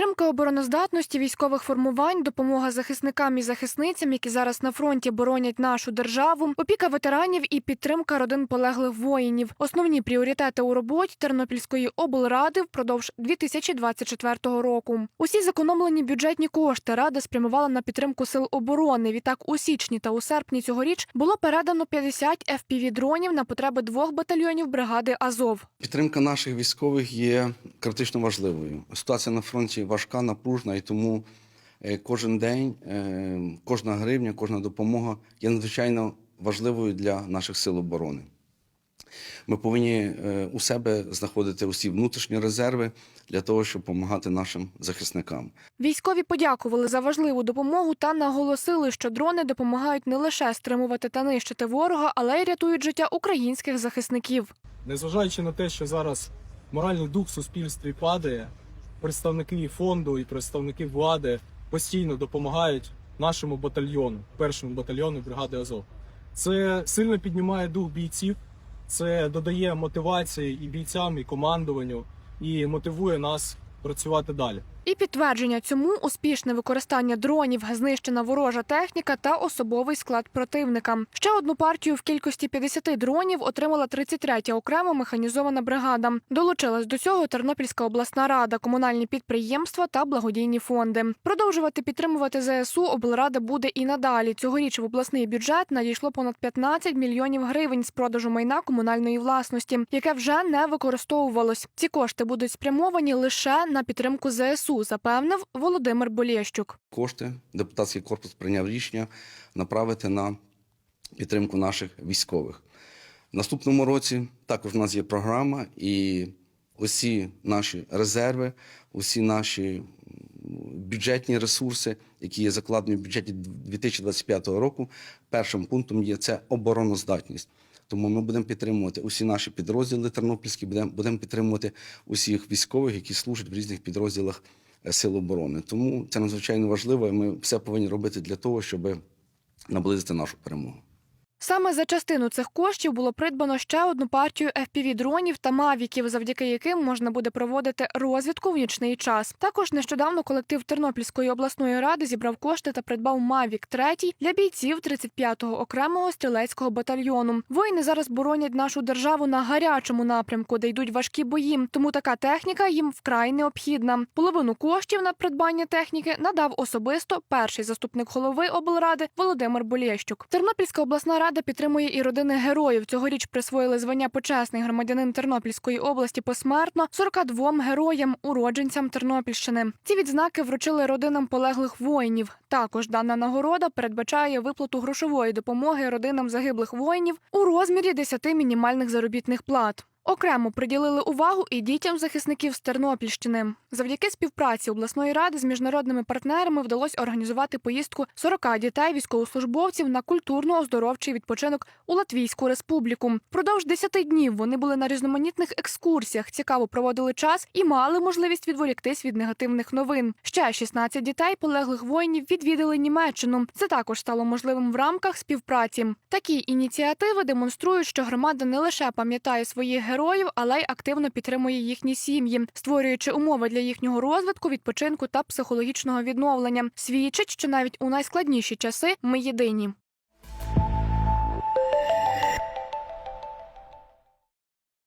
Підтримка обороноздатності військових формувань, допомога захисникам і захисницям, які зараз на фронті боронять нашу державу, опіка ветеранів і підтримка родин полеглих воїнів. Основні пріоритети у роботі Тернопільської облради впродовж 2024 року. Усі зекономлені бюджетні кошти рада спрямувала на підтримку сил оборони. Відтак у січні та у серпні цьогоріч було передано 50 FPV-дронів на потреби двох батальйонів бригади Азов. Підтримка наших військових є критично важливою. Ситуація на фронті важка, напружена, і тому е, кожен день, е, кожна гривня, кожна допомога є надзвичайно важливою для наших сил оборони. Ми повинні е, у себе знаходити усі внутрішні резерви для того, щоб допомагати нашим захисникам. Військові подякували за важливу допомогу та наголосили, що дрони допомагають не лише стримувати та нищити ворога, але й рятують життя українських захисників. Незважаючи на те, що зараз моральний дух в суспільстві падає, представники фонду і представники влади постійно допомагають нашому батальйону, першому батальйону бригади Азов. Це сильно піднімає дух бійців, це додає мотивації і бійцям, і командуванню, і мотивує нас працювати далі. І підтвердження цьому успішне використання дронів, знищена ворожа техніка та особовий склад противника. Ще одну партію в кількості 50 дронів отримала 33-я окрема механізована бригада. Долучилась до цього Тернопільська обласна рада, комунальні підприємства та благодійні фонди. Продовжувати підтримувати ЗСУ облрада буде і надалі. Цьогоріч в обласний бюджет надійшло понад 15 мільйонів гривень з продажу майна комунальної власності, яке вже не використовувалось. Ці кошти будуть спрямовані лише на підтримку ЗСУ, запевнив Володимир Болєщук. Кошти депутатський корпус прийняв рішення направити на підтримку наших військових. В наступному році також у нас є програма, і усі наші резерви, усі наші бюджетні ресурси, які є закладені в бюджеті 2025 року, першим пунктом є це обороноздатність. Тому ми будемо підтримувати усі наші підрозділи тернопільські, будемо, будемо підтримувати усіх військових, які служать в різних підрозділах Сил оборони. Тому це надзвичайно важливо, і ми все повинні робити для того, щоб наблизити нашу перемогу. Саме за частину цих коштів було придбано ще одну партію FPV-дронів та мавіків, завдяки яким можна буде проводити розвідку в нічний час. Також нещодавно колектив Тернопільської обласної ради зібрав кошти та придбав Мавік 3 для бійців 35-го окремого стрілецького батальйону. Воїни зараз боронять нашу державу на гарячому напрямку, де йдуть важкі бої. Тому така техніка їм вкрай необхідна. Половину коштів на придбання техніки надав особисто перший заступник голови облради Володимир Болєщук. Тернопільська обласна рада підтримує і родини героїв. Цьогоріч присвоїли звання почесний громадянин Тернопільської області посмертно 42 героям, уродженцям Тернопільщини. Ці відзнаки вручили родинам полеглих воїнів. Також дана нагорода передбачає виплату грошової допомоги родинам загиблих воїнів у розмірі 10 мінімальних заробітних плат. Окремо приділили увагу і дітям захисників з Тернопільщини. Завдяки співпраці обласної ради з міжнародними партнерами вдалося організувати поїздку 40 дітей військовослужбовців на культурно-оздоровчий відпочинок у Латвійську республіку. Впродовж 10 днів вони були на різноманітних екскурсіях, цікаво проводили час і мали можливість відволіктись від негативних новин. Ще 16 дітей полеглих воїнів відвідали Німеччину. Це також стало можливим в рамках співпраці. Такі ініціативи демонструють, що громада не лише пам'ятає своїх героїв, але й активно підтримує їхні сім'ї, створюючи умови для їхнього розвитку, відпочинку та психологічного відновлення. Свідчить, що навіть у найскладніші часи ми єдині.